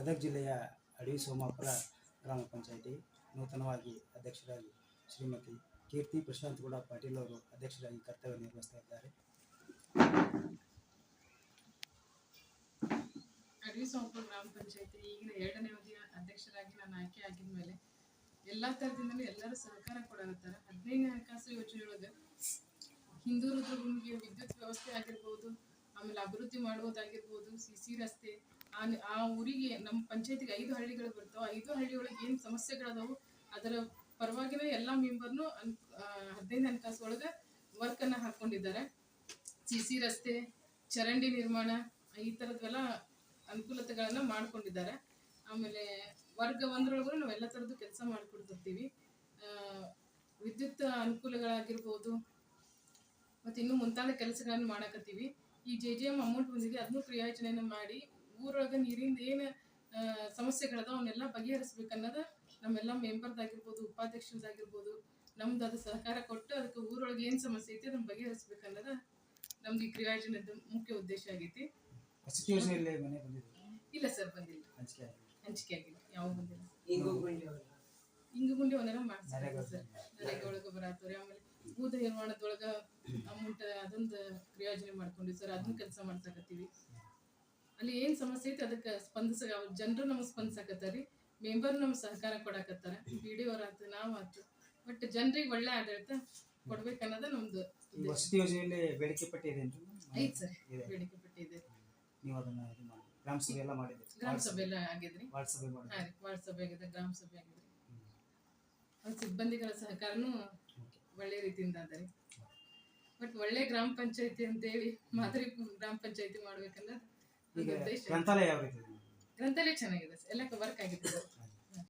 ಗದಗ ಜಿಲ್ಲೆಯ ಅಡವಿ ಸೋಮಾಪುರ ಗ್ರಾಮ ಪಂಚಾಯಿತಿ ನೂತನವಾಗಿ ಅಧ್ಯಕ್ಷರಾಗಿ ಶ್ರೀಮತಿ ಕೀರ್ತಿ ಪ್ರಶಾಂತ್ ಗೌಡ ಪಾಟೀಲ್ ಅವರು ಅಧ್ಯಕ್ಷರಾಗಿ ಕರ್ತವ್ಯ ನಿರ್ವಹಿಸ್ತಾ ಇದ್ದಾರೆ. ಅಡವಿ ಸೋಮಪುರ ಗ್ರಾಮ ಪಂಚಾಯತಿ ಈಗಿನ ಎರಡನೇ ಅವಧಿಯ ಅಧ್ಯಕ್ಷರಾಗಿ ನಾನು ಆಯ್ಕೆ ಆಗಿದ್ಮೇಲೆ ಮೇಲೆ ಎಲ್ಲಾ ಥರದಿಂದಲೂ ಎಲ್ಲರೂ ಸಹಕಾರ ಕೊಡಾಕತ್ತಾರ ಹದಿನೈದನೇ ಹಣಕಾಸು ಯೋಜನೆಯೊಳಗೆ ಹಿಂದೂ ರುದ್ರಭೂಮಿಗೆ ವಿದ್ಯುತ್ ವ್ಯವಸ್ಥೆ ಆಗಿರ್ಬೋದು, ಆಮೇಲೆ ಅಭಿವೃದ್ಧಿ ಮಾಡುವುದಾಗಿರ್ಬೋದು ಸಿ ಸಿ ರಸ್ತೆ ಆ ಊರಿಗೆ ನಮ್ಮ ಪಂಚಾಯತಿಗೆ ಐದು ಹಳ್ಳಿಗಳು ಬರ್ತಾವೆ. ಐದು ಹಳ್ಳಿಗಳಿಗೆ ಏನು ಸಮಸ್ಯೆಗಳದಾವು, ಅದರ ಪರವಾಗಿನ ಎಲ್ಲ ಮೆಂಬರ್ನು ಅನ್ ಹದಿನೈದು ಹಣಕಾಸು ಒಳಗೆ ವರ್ಕನ್ನು ಹಾಕ್ಕೊಂಡಿದ್ದಾರೆ ಸಿ ಸಿ ರಸ್ತೆ, ಚರಂಡಿ ನಿರ್ಮಾಣ, ಈ ಥರದ್ವೆಲ್ಲ ಅನುಕೂಲತೆಗಳನ್ನ ಮಾಡ್ಕೊಂಡಿದ್ದಾರೆ. ಆಮೇಲೆ ವರ್ಗ ಒಂದರೊಳಗೂ ನಾವು ಎಲ್ಲ ಥರದ್ದು ಕೆಲಸ ಮಾಡಿಕೊಡ್ತಿರ್ತೀವಿ. ವಿದ್ಯುತ್ ಅನುಕೂಲಗಳಾಗಿರ್ಬೋದು ಮತ್ತು ಇನ್ನೂ ಮುಂತಾದ ಕೆಲಸಗಳನ್ನು ಮಾಡಕತ್ತೀವಿ. ಈ ಜೆ ಜೆ ಎಂ ಅಮೌಂಟ್ ಬಂದಿದೆ ಅದನ್ನು ಕ್ರಿಯಾಯೋಜನೆಯನ್ನು ಮಾಡಿ ಊರೊಳಗೆ ನೀರಿಂದ ಏನು ಸಮಸ್ಯೆಗಳದ ಅವನ್ನೆಲ್ಲ ಬಗೆಹರಿಸ್ಬೇಕನ್ನೋದು ನಮ್ಮೆಲ್ಲ ಮೆಂಬರ್ದಾಗಿರ್ಬೋದು ಉಪಾಧ್ಯಕ್ಷರದಾಗಿರ್ಬೋದು ನಮ್ದು ಅದು ಸಹಕಾರ ಕೊಟ್ಟು ಅದಕ್ಕೆ ಊರೊಳಗೆ ಏನು ಸಮಸ್ಯೆ ಐತಿ ಅದನ್ನ ಬಗೆಹರಿಸ್ಬೇಕನ್ನೋದು ನಮ್ದು ಈ ಕ್ರಿಯಾಯೋಜನೆದ ಮುಖ್ಯ ಉದ್ದೇಶ ಆಗೈತಿ. ಇಲ್ಲ ಸರ್ ಬಂದಿಲ್ಲ. ಹಂಚಿಕೆ ಆಗಿಲ್ಲ. ಯಾವ ಬಂದಿಲ್ಲ. ಹಿಂಗ ಗುಂಡಿ ಒಂದೆಲ್ಲ ಮಾಡ್ತಾರೆ ಸರ್. ನರೇಗಾ ಒಳಗೆ ಬರತ್ತವ್ರಿ ಆಮೇಲೆ ಊದ ನಿರ್ಮಾಣದೊಳಗ ಅಮೌಂಟ್ ಅದೊಂದು ಕ್ರಿಯಾಯೋಜನೆ ಮಾಡ್ಕೊಂಡ್ವಿ ಸರ್ ಅದನ್ನ ಕೆಲಸ ಮಾಡ್ಸಕತ್ತೀವಿ ಅಲ್ಲಿ ಏನ್ ಸಮಸ್ಯೆ ಐತಿ ಅದಕ್ಕೆ ಸ್ಪಂದಿಸ ಜನರು ನಮ್ಗೆ ಸ್ಪಂದಿಸಕತ್ತಾರಿ ಮೆಂಬರ್ ನಮ್ಗೆ ಸಹಕಾರ ಕೊಡಕತ್ತಾರ ಪಿ ಡಿ ಅವ್ರ ಆತು ನಾವ್ ಆತು. ಬಟ್ ಜನರಿಗೆ ಒಳ್ಳೆ ಆಡಳಿತ ಕೊಡ್ಬೇಕನ್ನೋದ ನಮ್ದು ವಸತಿ ಯೋಜನೆಯಲ್ಲಿ ಬೇಡಿಕೆ ಪಟ್ಟಿ ಇದೆ? ಐತ್ ಸರ್ ಇದೆ. ಬೇಡಿಕೆ ಪಟ್ಟಿದೆ ನೀವು ಅದನ್ನ ಇದು ಮಾಡಿ ಗ್ರಾಮ ಸಭೆ ಎಲ್ಲ ಮಾಡಿದ್ರಿ? ಗ್ರಾಮ ಸಭೆ ಎಲ್ಲ ಆಗಿದ್ರಿ? ವಾರ್ಡ್ ಸಭೆ ಹಾ ಮಾಡಿದ್ರಿ ರೀ ವಾರ್ಡ್ ಸಭೆ ಆಗಿದೆ ಗ್ರಾಮ ಸಭೆ ಆಗಿದ್ರಿ. ಅವ್ರ ಸಿಬ್ಬಂದಿಗಳ ಸಹಕಾರನೂ ಒಳ್ಳೆ ರೀತಿಯಿಂದ ಅದ ರೀ. ಬಟ್ ಒಳ್ಳೆ ಗ್ರಾಮ ಪಂಚಾಯತಿ ಅಂತೇಳಿ ಮಾದರಿ ಗ್ರಾಮ ಪಂಚಾಯತಿ ಮಾಡ್ಬೇಕನ್ನೋದು ಗ್ರಂಥಾಲಯ ಯಾವ ರೀತಿ ಗ್ರಂಥಾಲಯ ಚೆನ್ನಾಗಿದೆ. ಎಲ್ಲ ವರ್ಕ್ ಆಗಿದೆ